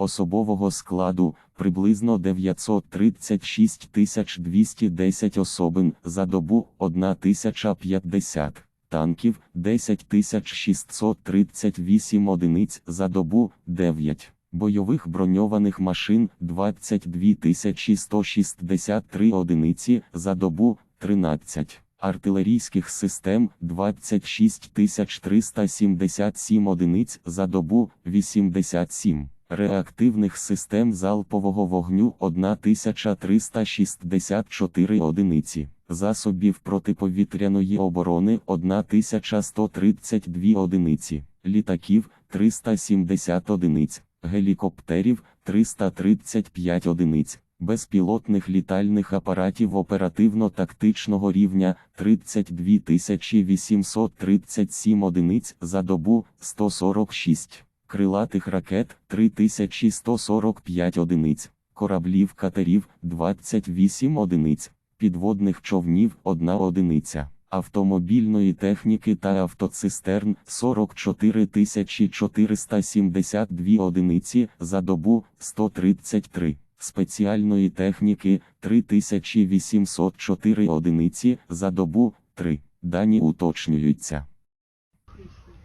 особового складу приблизно 936 210 особин за добу 1050 танків 10 638 одиниць за добу 9. Бойових броньованих машин 22 163 одиниці за добу 13. Артилерійських систем 26 377 одиниць за добу 87. Реактивних систем залпового вогню 1364 одиниці. Засобів протиповітряної оборони 1132 одиниці. Літаків 370 одиниць. Гелікоптерів 335 одиниць. Безпілотних літальних апаратів оперативно-тактичного рівня 32 837 одиниць за добу 146 крилатих ракет 3145 одиниць, кораблів катерів 28 одиниць, підводних човнів 1 одиниця, автомобільної техніки та автоцистерн 44 472 одиниці за добу 133. Спеціальної техніки 3804 одиниці за добу 3. Дані уточнюються.